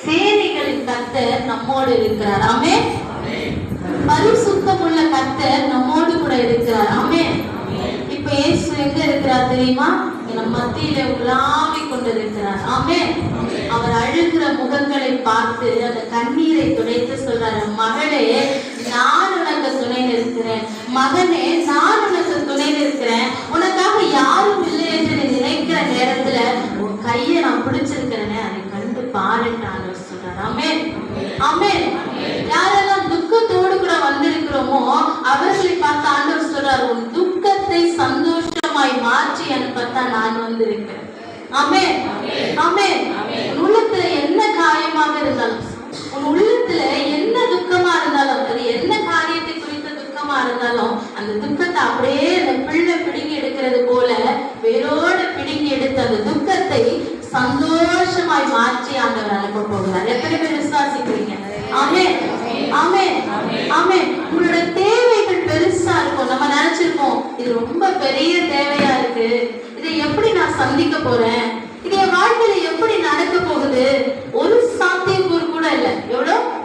சேனைகளின் கர்த்தர் நம்மோடு இருக்கிறார். ஆமென் நம்மோடு கூட இருக்கிறார். இப்ப இயேசு எங்க இருக்கிறார் தெரியுமா? நம் மத்தியில உலாவிக் கொண்டிருக்கிறார். ஆமென் அவர் அழுகிற முகங்களை பார்த்து அந்த கண்ணீரை துடைத்து சொல்றாரு மகளே நான் உனக்கு துணை நிற்கிறேன். மகனே நான் உனக்கு ஆண்டவர் சொல்றாரு யாரெல்லாம் துக்கத்தோடு கூட வந்திருக்கிறோமோ அவர்களை பார்த்து ஆண்டவர் சொல்றாரு உன் துக்கத்தை சந்தோஷமாய் மாற்றி பார்த்தா நான் வந்திருக்கிறேன். ஆமென். ஆமென். உன் உள்ளத்துல என்ன காயமாக இருந்தாலும் உன் உள்ளத்துல என்ன துக்கமா இருந்தாலும் அது என்ன காரியத்தை குறித்த துக்கமா இருந்தாலும் அந்த துக்கத்தை அப்படியே அந்த பிள்ளை பிடுங்கி எடுக்கிறது போல வேரோடு பிடுங்கி எடுத்த அந்த துக்கத்தை சந்தோஷமாய் மாற்றி ஆண்டவர் அனுப்ப போகிறார். விசுவாசிக்கிறீங்க. ஆமென். ஆமென். ஆமென். உங்களோட தேவைகள் பெருசா இருக்கும். நம்ம நினைச்சிருக்கோம் இது ரொம்ப பெரிய தேவையா இருக்கு. இதை எப்படி நான் சந்திக்க போறேன்? இது என் வாழ்க்கையில எப்படி நடக்க போகுது? ஒரு சாத்தியக்கூறு கூட இல்ல. எவ்வளவு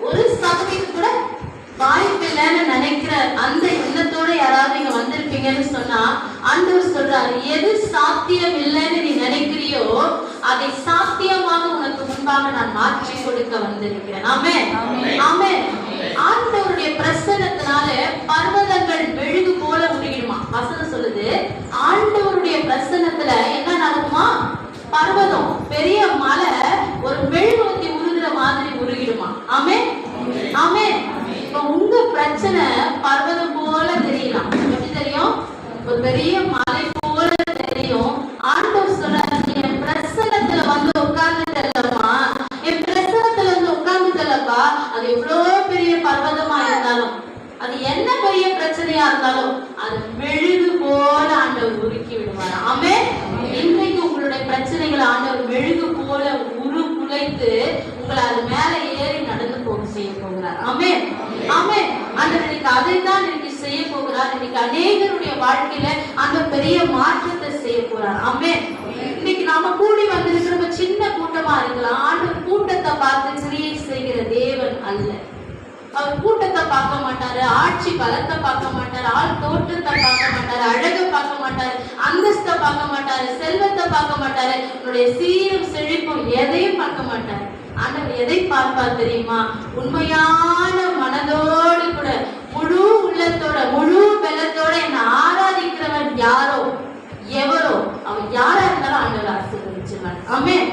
ஒரு சாத்தியம் கூட வாய்ப்பு இல்லைன்னு நினைக்கிற அந்த எண்ணத்தோட யாராவது நீங்க வந்திருப்பீங்கன்னு சொன்னா ஆண்டவர் சொல்றாரு எது சாத்தியம் இல்லைன்னு நீ நினைக்கிறியோ அதை சாத்தியமாக உனக்கு முன்பாக நான் மாற்றி கொடுக்க வந்திருக்கிறேன். ஆமே ஆமே ஆண்டவருடைய பிரசன்னத்தினால பர்வதங்கள் மெழுகு போல உருகிடுமா? வசனம் சொல்லுது ஆண்டவருடைய பிரசன்னத்துல என்ன நடக்குமா? பர்வதம் பெரிய மலை ஒரு மெழுகுவத்தி உருகுற மாதிரி உருகிடுமா? ஆமே ஆமே இப்ப உங்க பிரச்சனை பர்வதம் போல தெரியலாம். எப்படி தெரியும்? ஒரு பெரிய மலை போல தெரியும் ஆண்டவர் சொல்றாரு நீ என் பிரசனத்துல வந்து உட்கார்ந்துட்டல்லம்மா என் பிரசனத்துல வந்து உட்கார்ந்துட்டல்லப்பா அது எவ்வளவு பெரிய பர்வதமா இருந்தாலும் அது என்ன பெரிய பிரச்சனையா இருந்தாலும் அது மெழுகு போல ஆண்டவர் உருக்கி விடுவார். ஆமே இன்றைக்கு உங்களுடைய பிரச்சனைகளை ஆண்டவர் மெழுகு போல உரு குலைத்து உங்களை அது மேல ஏறி நடந்து போக செய்ய போகிறார். ஆமே ஆமே ஆண்டவர் இன்னைக்கு அதை தான் இன்னைக்கு செய்ய போகிறார். இன்னைக்கு அநேகருடைய வாழ்க்கையில அந்த பெரிய மாற்றத்தை செய்ய போறார் ஆமே இன்னைக்கு நாம கூடி வந்திருக்கிற சின்ன கூட்டமா இருக்கலாம். ஆண்டவர் கூட்டத்தை பார்த்து அவர் கூட்டத்தை பார்க்க மாட்டாரு ஆட்சி பலத்தை பார்க்க மாட்டாரு ஆள் தோற்றத்தை பார்க்க மாட்டாரு அழகை பார்க்க மாட்டாரு அந்தஸ்தை பார்க்க மாட்டாரு செல்வத்தை பார்க்க மாட்டாரு. உன்னுடைய சீரும் செழிப்பும் எதையும் பார்க்க மாட்டாரு. ஆண்டவர் எதை பார்ப்பார் தெரியுமா? உண்மையான மனதோடு கூட முழு உள்ளத்தோட முழு பலத்தோட என்னை ஆராதிக்கிறவன் யாரோ எவரோ அவன் யாரா இருந்தாலும் ஆண்டவர் ஆசீர்வதிச்சிருவார். ஆமென்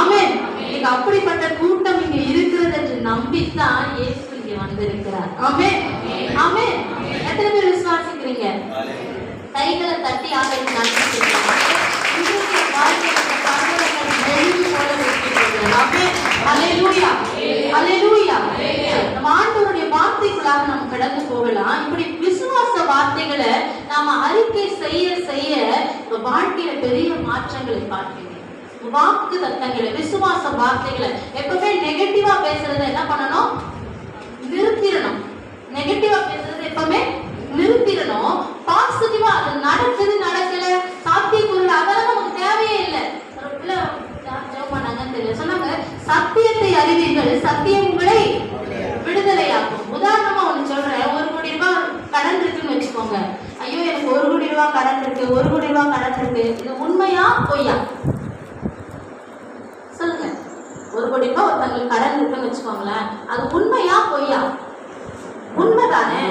ஆமென் இன்னைக்கு அப்படிப்பட்ட கூட்டம் இங்க இருக்கிறது என்று நம்பித்தான் ஆமென். ஆமென். எத்தனை பேர் விசுவாசிக்கிறீங்க? கைகளை தட்டி. ஆமென். நாம் கடந்து போகலாம். இப்படி விசுவாச வார்த்தைகளை நாம அறிக்கை செய்ய செய்ய வாழ்க்கையில பெரிய மாற்றங்களை பார்ப்பீங்க வாக்கு தத்தங்களை விசுவாச வார்த்தைகளை எப்பவுமே நெகட்டிவா பேசுறதை என்ன பண்ணணும்? நெகட்டிவா பேசுறது எப்பவுமே நிறுத்திடணும். பாசிட்டிவா அது நடக்குது நடக்கல. சாத்தியக்கூறு அதெல்லாம் நமக்கு தேவையே இல்லை. ஒரு பிள்ளை யார் பண்ணாங்கன்னு தெரியல. சொன்னாங்க சத்தியத்தை அறிவீர்கள் சத்தியம் உங்களை விடுதலையாக்கும். உதாரணமா ஒண்ணு சொல்றேன். ஒரு கோடி ரூபாய் கடன் இருக்குன்னு வச்சுக்கோங்க. ஐயோ எனக்கு ஒரு கோடி ரூபாய் கடன் இருக்கு ஒரு கோடி ரூபாய் கடன் இருக்கு. இது உண்மையா பொய்யா? சொல்லுங்க. ஒரு கோடி ரூபாய் ஒருத்தங்களுக்கு கடன் இருக்குன்னு வச்சுக்கோங்களேன். அது உண்மையா பொய்யா? உண்மைதானே?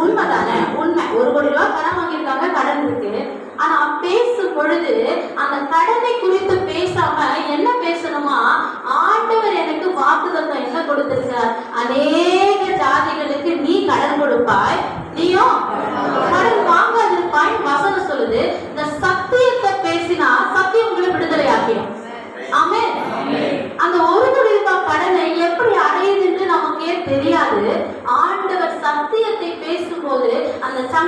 உண்மைதானே? உண்மை. ஒரு கோடி ரூபாய் கடன் வாங்கியிருக்காங்க கடன் இருக்கு. ஆனா பேசும் பொழுது அந்த கடனை குறித்து பேசாம என்ன பேசணுமா? ஆண்டவர் எனக்கு வாக்குதத்தம் என்ன கொடுத்திருக்கிறார்? அநேக ஜாதிகளுக்கு நீ கடன் கொடுப்பாய். நீயும்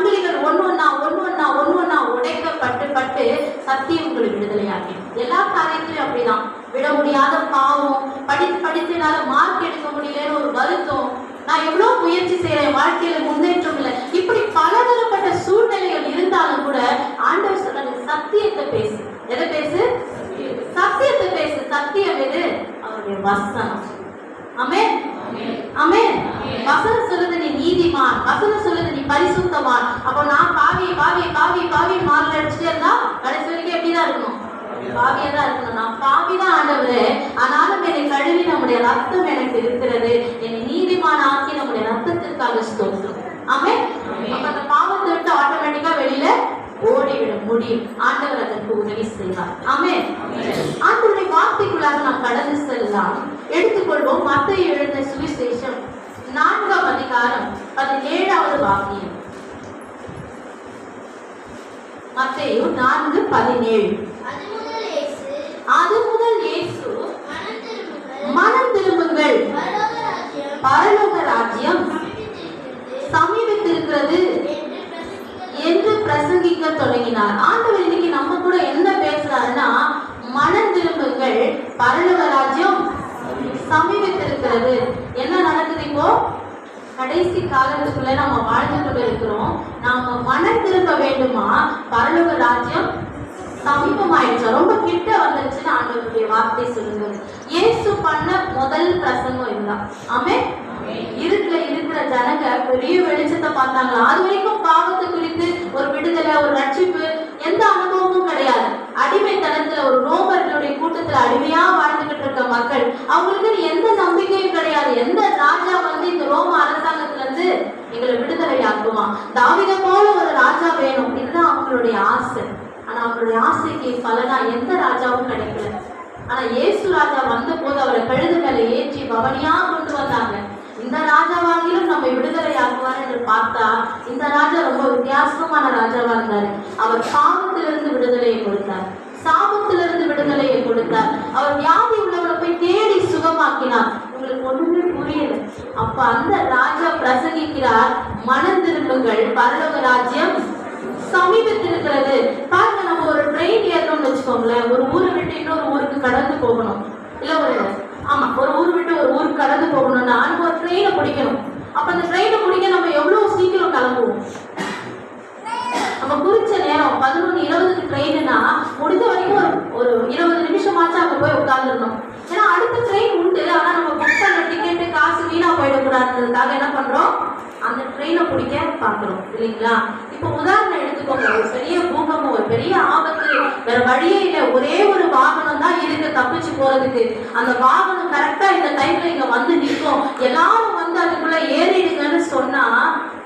சங்கிலிகள் ஒன்று ஒன்றா ஒன்று ஒன்றா ஒன்னு ஒன்றா உடைக்கப்பட்டு பட்டு சத்தியம் உங்களுக்கு விடுதலையாகி எல்லா காரியத்திலையும் அப்படிதான். விட முடியாத பாவம் படித்து படித்தனால மார்க் எடுக்க முடியலன்னு ஒரு வருத்தம். நான் எவ்வளோ முயற்சி செய்கிறேன் வாழ்க்கையில் முன்னேற்றம் இல்லை. இப்படி பலதரப்பட்ட சூழ்நிலைகள் இருந்தாலும் கூட ஆண்டவர் சொல்றாரு சத்தியத்தை பேசு. எதை பேசு? சத்தியத்தை பேசு. சத்தியம் எது? அவருடைய வசனம். அமே ஆமென். வசனம் சொல்லுது நீ நீதிமான். வசனம் சொல்லுது நீ பரிசுத்தமான் அப்போ நான் பாவி பாவி பாவி பாவி மாறல அடிச்சுட்டே இருந்தா கடைசி வரைக்கும் எப்படிதான் இருக்கணும்? பாவியா தான் இருக்கணும். நான் பாவி தான் ஆண்டவரே. ஆனாலும் என்னை கழுவி நம்முடைய ரத்தம் எனக்கு இருக்கிறது. என்னை நீதிமான் ஆக்கி நம்முடைய ரத்தத்திற்காக ஸ்தோத்திரம். ஆமென். அப்ப அந்த பாவத்தை விட்டு ஆட்டோமேட்டிக்கா வெளியில ஓடிவிட முடியும். ஆண்டவர் அதற்கு உதவி செய்வார். ஆமென். ஆண்டவருடைய வார்த்தைக்குள்ளாக நாம் கடந்து செல்லலாம் எடுத்துக்கொள்வோம் மத்திய எழுந்த சுவிசேஷம். நான்காம் அதிகாரம் பதினேழாவது வாக்கியம். மத்தேயு நான்கு பதினேழு. அது முதல் இயேசு மனம் திரும்புங்கள். பரலோக ராஜ்யம் சமீபித்திருக்கிறது என்று பிரசங்கிக்க தொடங்கினார் ஆண்டவர் இன்னைக்கு நம்ம கூட என்ன பேசுறாருன்னா மனம் திரும்புங்கள் பரலோக ராஜ்யம் சமீபித்திருக்கிறது என்ன நடக்குது இப்போ கடைசி காலத்துக்குள்ள நம்ம வாழ்ந்து கொண்டு இருக்கிறோம். நாம மனம் திரும்ப வேண்டுமா? பரலோக ராஜ்யம் சமீபமாயிடுச்சு. ரொம்ப கிட்ட வந்துருச்சுன்னு ஆண்டவருடைய வார்த்தை சொல்லுங்க இயேசு பண்ண முதல் பிரசங்கம் இதுதான். ஆமே இருக்கிற இருக்கிற ஜனங்க பெரிய வெளிச்சத்தை பார்த்தாங்களா? அது வரைக்கும் பாவத்தை குறித்து ஒரு விடுதலை ஒரு ரட்சிப்பு எந்த அனுபவமும் கிடையாது. அடிமைத்தனத்துல ஒரு ரோமர்களுடைய கூட்டத்துல அடிமையா வாழ்ந்துகிட்டு இருக்க மக்கள் அவங்களுக்கு எந்த நம்பிக்கையும் கிடையாது. எந்த ராஜா வந்து இந்த ரோம அரசாங்கத்துல இருந்து எங்களை விடுதலை ஆக்குமா தாவித போல ஒரு ராஜா வேணும். இதுதான் அவங்களுடைய ஆசை. ஆனா அவங்களுடைய ஆசைக்கு பலனா எந்த ராஜாவும் கிடைக்கல. ஆனா இயேசு ராஜா வந்த போது அவரை கழுது மேல ஏற்றி பவனியா கொண்டு வந்தாங்க. இந்த ராஜாவாகிலும் நம்மை விடுதலை ஆகுவார் என்று பார்த்தா இந்த ராஜா ரொம்ப வித்தியாசமான ராஜாவா இருந்தார். அவர் பாவத்திலிருந்து விடுதலையை கொடுத்தார். சாபத்திலிருந்து விடுதலையை கொடுத்தார். அவர் வியாதி உள்ளவரை போய் தேடி சுகமாக்கினார். உங்களுக்கு ஒண்ணுமே புரியல. அப்ப அந்த ராஜா பிரசங்கிக்கிறார் மனம் திரும்புங்கள். பரலோக ராஜ்யம் சமீபத்திருக்கிறது. பாருங்க நம்ம ஒரு ட்ரெயின் ஏறணும்னு வச்சுக்கோங்களேன். ஒரு ஊரை விட்டு இன்னொரு ஊருக்கு கடந்து போகணும். இல்ல ஒரு ஆமா ஒரு ஊர் விட்டு ஒரு ஊருக்கு கடந்து போகணும்னா நம்ம ஒரு ட்ரெயினை பிடிக்கணும். அப்ப அந்த ட்ரெயினை பிடிக்க நம்ம எவ்வளவு சீக்கிரம் கிளம்புவோம் நம்ம குறிச்ச நேரம் பதினொன்று இருபதுக்கு ட்ரெயின்னா முடிஞ்ச வரைக்கும் ஒரு ஒரு இருபது நிமிஷமாச்சும் அங்கே போய் உட்காந்துருந்தோம் ஏன்னா அடுத்த ட்ரெயின் உண்டு ஆனால் நம்ம புக் பண்ண டிக்கெட்டு காசு வீணாக போயிடக்கூடாதுன்றதுக்காக என்ன பண்ணுறோம் அந்த ட்ரெயினை பிடிக்க பார்க்குறோம் இல்லைங்களா இப்போ உதாரணம் எடுத்துக்கோங்க ஒரு பெரிய பூகம்பம் ஒரு பெரிய ஆபத்து வேற வழியே இல்லை ஒரே ஒரு வாகனம் தான் போறதுக்கு. அந்த வாகனம் கரெக்டா இந்த டைம்ல இங்க வந்து நிற்கும் எல்லாரும் வந்து அதுக்குள்ள ஏறிடுங்கன்னு சொன்னா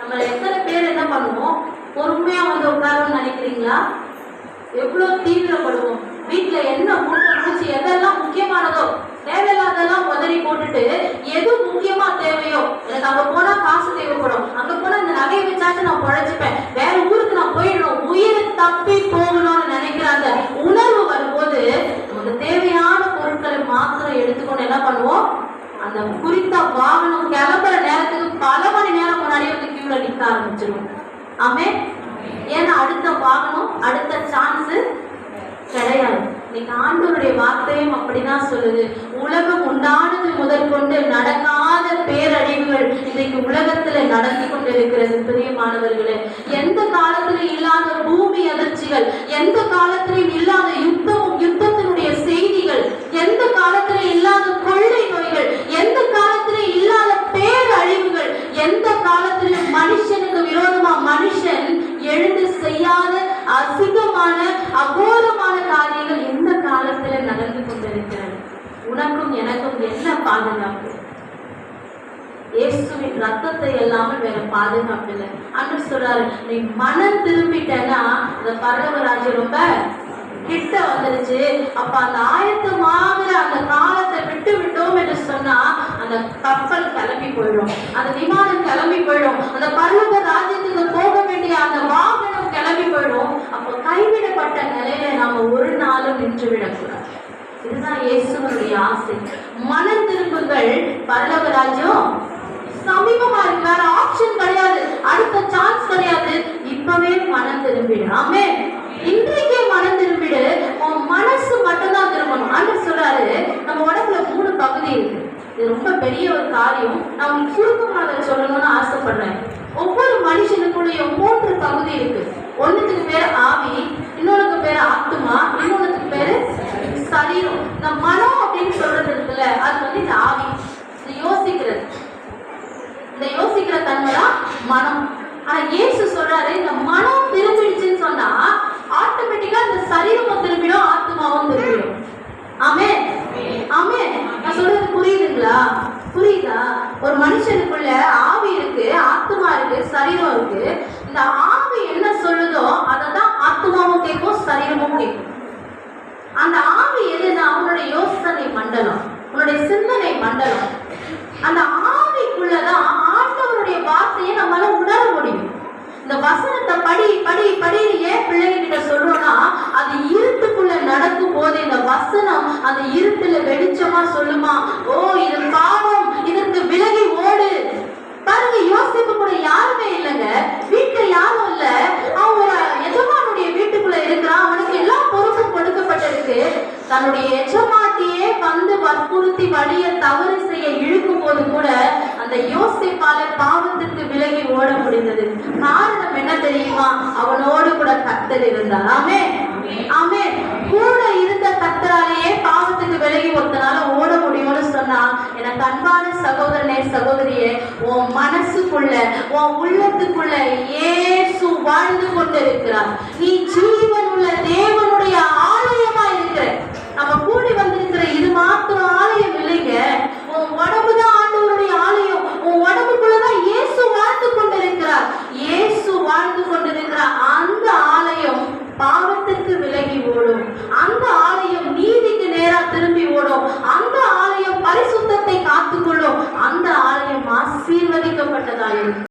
நம்ம எத்தனை பேர் என்ன பண்ணுவோம்? பொறுமையா வந்து உட்காரும்னு நினைக்கிறீங்களா? எவ்வளவு தீவிரப்படுவோம். வீட்டுல என்ன மூட்டை பூச்சி எதெல்லாம் முக்கியமானதோ தேவையில்லாதெல்லாம் உதறி போட்டுட்டு எது முக்கியமா தேவையோ எனக்கு அங்க போனா காசு தேவைப்படும். அங்க போனா இந்த நகையை வச்சாச்சும் நான் பொழைச்சுப்பேன். வேற ஊருக்கு நான் போயிடணும். உயிரை தப்பி போகணும்னு நினைக்கிற அந்த உணர்வு வரும்போது நமக்கு தேவையான பொருட்களை மாத்திரம் எடுத்துக்கொண்டு என்ன பண்ணுவோம் அந்த குறித்த வாகனம் கிளம்புற நேரத்துக்கு பல மணி நேரம் முன்னாடி வந்து கியூல நிக்க ஆரம்பிச்சிடும் ஆமே ஏன்னா அடுத்த வாகனம் அடுத்த சான்ஸ் கிடையாது. இன்னைக்கு ஆண்டவருடைய வார்த்தையும் அப்படிதான் சொல்லுது. உலகம் உண்டானது முதல் கொண்டு நடக்காத பேரழிவுகள் இன்னைக்கு உலகத்துல நடந்து கொண்டிருக்கிறது பிரியமானவர்களே எந்த காலத்திலும் இல்லாத பூமி அதிர்ச்சிகள் எந்த காலத்திலும் இல்லாத யுத்தம் காலத்துல மனுஷனுக்கு விரோதமா மனுஷன் எழுந்து செய்யாத அசிங்கமான அகோரமான காரியங்கள் இந்த காலத்துல நடந்து கொண்டிருக்கிறது. உனக்கும் எனக்கும் என்ன பாதுகாப்பு? இயேசுவின் ரத்தத்தை இல்லாமல் வேற பாதுகாப்பு இல்லை. அன்று சொல்றாரு நீ மனம் திரும்பிட்டேன்னா அந்த பரவராஜ்யம் ரொம்ப கிட்ட வந்துருச்சு. அப்ப அந்த ஆயத்தமா அந்த காலத்தை விட்டு விட்டோம் என்று சொன்னா அந்த கப்பல் கிளம்பி போயிடும். அந்த விமானம் கிளம்பி போயிடும். அந்த பரலோக ராஜ்யத்துக்கு போக வேண்டிய அந்த வாகனம் கிளம்பி போயிடும். அப்போ கைவிடப்பட்ட நிலையில நாம ஒரு நாளும் நின்று விடக்கூடாது இதுதான் இயேசுவனுடைய ஆசை. மனம் திரும்புங்கள். பரலோக ராஜ்யம் சமீபமா இருக்கு. வேற ஆப்ஷன் கிடையாது. அடுத்த சான்ஸ் கிடையாது. இப்பவே மனம் திரும்பிடும். ஆமே பகுதி இருக்கு. ஒன்றுத்துக்கு பேர் ஆவி இன்னொன்றுக்கு பேர் ஆத்மா இன்னொன்றுக்கு பேர் சரீரம். இந்த மனம் அப்படின்னு சொல்றது இருக்குல்ல அது வந்து இந்த ஆவி. இந்த யோசிக்கிறது. இந்த யோசிக்கிற தன்மை தான் மனம். ஆனா இயேசு சொல்றாரு இந்த மனம் திரும்பிடுச்சுன்னு சொன்னா ஆட்டோமேட்டிக்கா இந்த சரீரமும் திரும்பிடும் ஆத்மாவும் திரும்பிடும். ஆமே ஆமே நான் சொல்றது புரியுதுங்களா? புரியுதா? ஒரு மனுஷனுக்குள்ள ஆவி இருக்கு ஆத்மா இருக்கு சரீரம் இருக்கு. இந்த ஆவி என்ன சொல்லுதோ அதை தான் ஆத்மாவும் கேட்கும் சரீரமும் கேட்கும். அந்த ஆவி எதுனா உன்னுடைய யோசனை மண்டலம். உன்னுடைய சிந்தனை மண்டலம். அந்த ஆவிக்குள்ளதான் ஆண்டவருடைய வார்த்தையை நம்மளால உணர முடியும். இந்த வசனத்தை படி படி படி ஏன் பிள்ளைங்க கிட்ட சொல்றோம்னா அது இருட்டுக்குள்ள நடக்கும் போது இந்த வசனம் அந்த இருட்டுல வெளிச்சமா சொல்லுமா ஓ இது பாவம் இதற்கு விலகி ஓடு. பாருங்க யோசிப்பு கூட யாருமே இல்லைங்க. யாரும் இல்ல. அவன் எஜமானுடைய வீட்டுக்குள்ள இருக்கிறான். அவனுக்கு எல்லா பொறுப்பும் கொடுக்கப்பட்டிருக்கு. தன்னுடைய எஜமாட்டியே வந்து வற்புறுத்தி வழிய தவறு செய்ய இழுக்கும் போது கூட அந்த யோசிப்பால பாவத்திற்கு விலகி ஓட முடிந்தது. காரணம் என்ன தெரியுமா? அவனோடு கூட கத்தர் இருந்தார். ஆமே ஆமே கூட இருந்த கத்தராலேயே பாவத்துக்கு விலகி ஒருத்தனால ஓட சொன்னா எனக்கு அன்பான சகோதரனே சகோதரியே உன் மனசுக்குள்ள உன் உள்ளத்துக்குள்ள ஏசு வாழ்ந்து கொண்டிருக்கிறார். நீ ஜீவன் உள்ள தேவனுடைய ஆலயமா இருக்கிற. நம்ம கூட